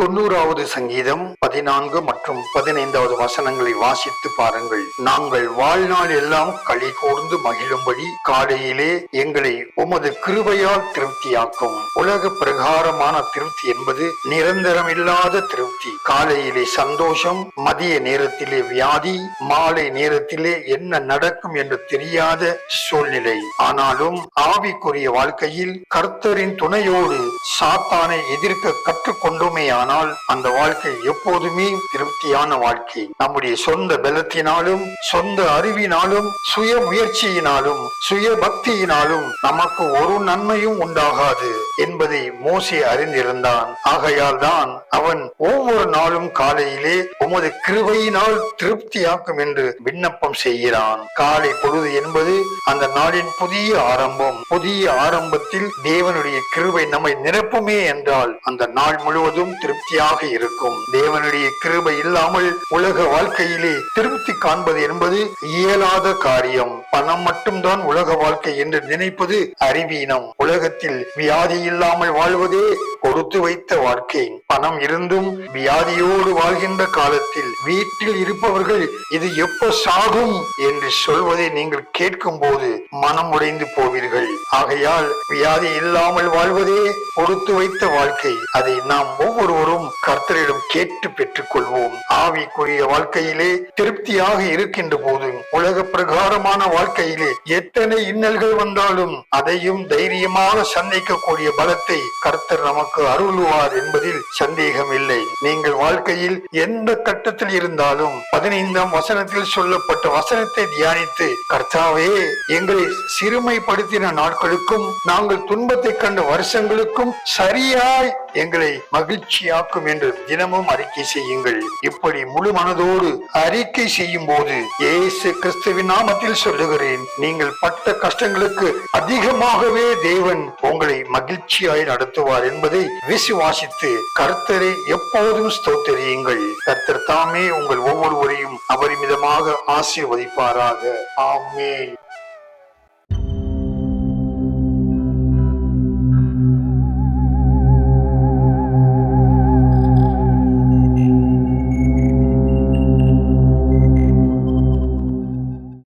தொண்ணூறாவது சங்கீதம் பதினான்கு மற்றும் பதினைந்தாவது வசனங்களை வாசித்து பாருங்கள். நாங்கள் வாழ்நாள் எல்லாம் களி கூர்ந்து மகிழும்படி காலையிலே எங்களை உமது கிருபையால் திருப்தியாக்கும். உலக பிரகாரமான திருப்தி என்பது நிரந்தரமில்லாத திருப்தி. காலையிலே சந்தோஷம் மதிய நேரத்திலே வியாதி மாலை நேரத்திலே என்ன நடக்கும் என்று தெரியாத சூழ்நிலை. ஆனாலும் ஆவிக்குரிய வாழ்க்கையில் கர்த்தரின் துணையோடு சாத்தானை எதிர்க்க ஆனால் அந்த வாழ்க்கை எப்போதுமே திருப்தியான வாழ்க்கை. நம்முடைய சொந்த பலத்தினாலும் சொந்த அறிவினாலும் சுய முயற்சியினாலும் சுய பக்தியினாலும் நமக்கு ஒரு நன்மையும் உண்டாகாது என்பதை மோசே அறிந்திருந்தான். ஆகையால் தான் அவன் ஒவ்வொரு நாளும் காலையிலே உமது கிருபையினால் திருப்தியாக்கும் என்று விண்ணப்பம் செய்கிறான். காலை பொழுது என்பது அந்த நாளின் புதிய ஆரம்பம். புதிய ஆரம்பத்தில் தேவனுடைய கிருபை நம்மை நிரப்புமே என்றால் அந்த நாள் முழுவதும் திரு திருப்தியாக இருக்கும். தேவனுடைய கிருபை இல்லாமல் உலக வாழ்க்கையிலே திருப்தி காண்பது என்பது இயலாத காரியம். பணம் மட்டும்தான் உலக வாழ்க்கை என்று நினைப்பது அறிவீனம். உலகத்தில் வியாதி இல்லாமல் வாழ்வதே கொடுத்து வைத்த வாழ்க்கை. பணம் இருந்தும் வியாதியோடு வாழ்கின்ற காலத்தில் வீட்டில் இருப்பவர்கள் இது எப்ப சாகும் என்று சொல்வதை நீங்கள் கேட்கும் போது மனம் உடைந்து போவீர்கள். ஆகையால் வியாதி இல்லாமல் வாழ்வதே கொடுத்து வைத்த வாழ்க்கை. அதை நாம் ஒவ்வொருவரும் கர்த்தரிடம் கேட்டு பெற்றுக் கொள்வோம் ஆவிக்குரிய வாழ்க்கையிலே திருப்தியாக இருக்கின்ற போது உலக பிரகாரமான வாழ்க்கையிலே எத்தனை இன்னல்கள் வந்தாலும் அதையும் தைரியமாக சந்திக்கக்கூடிய பலத்தை கர்த்தர் நமக்கு அருள்வார் என்பதில் சந்தேகம் இல்லை நீங்கள் வாழ்க்கையில் எந்த கட்டத்தில் இருந்தாலும் பதினைந்தாம் வசனத்தில் சொல்லப்பட்ட வசனத்தை தியானித்து கர்த்தாவே எங்களை சிறுமைப்படுத்தின நாட்களுக்கும் நாங்கள் துன்பத்தை கண்ட வருஷங்களுக்கும் சரியாய் எங்களை மகிழ்ச்சியாக்கும் என்று தினமும் அறிக்கை செய்யுங்கள். இப்படி முழு மனதோடு அறிக்கை செய்யும் போது இயேசு கிறிஸ்துவின் நாமத்தில் சொல்லுகிறேன் நீங்கள் பட்ட கஷ்டங்களுக்கு அதிகமாகவே தேவன் உங்களை மகிழ்ச்சியாய் நடத்துவார் என்பதை விசுவாசித்து கர்த்தரை எப்போதும் ஸ்தோத்தரியுங்கள். கர்த்தர் தாமே உங்கள் ஒவ்வொருவரையும் அபரிமிதமாக ஆசீர்வதிப்பாராக. ஆமே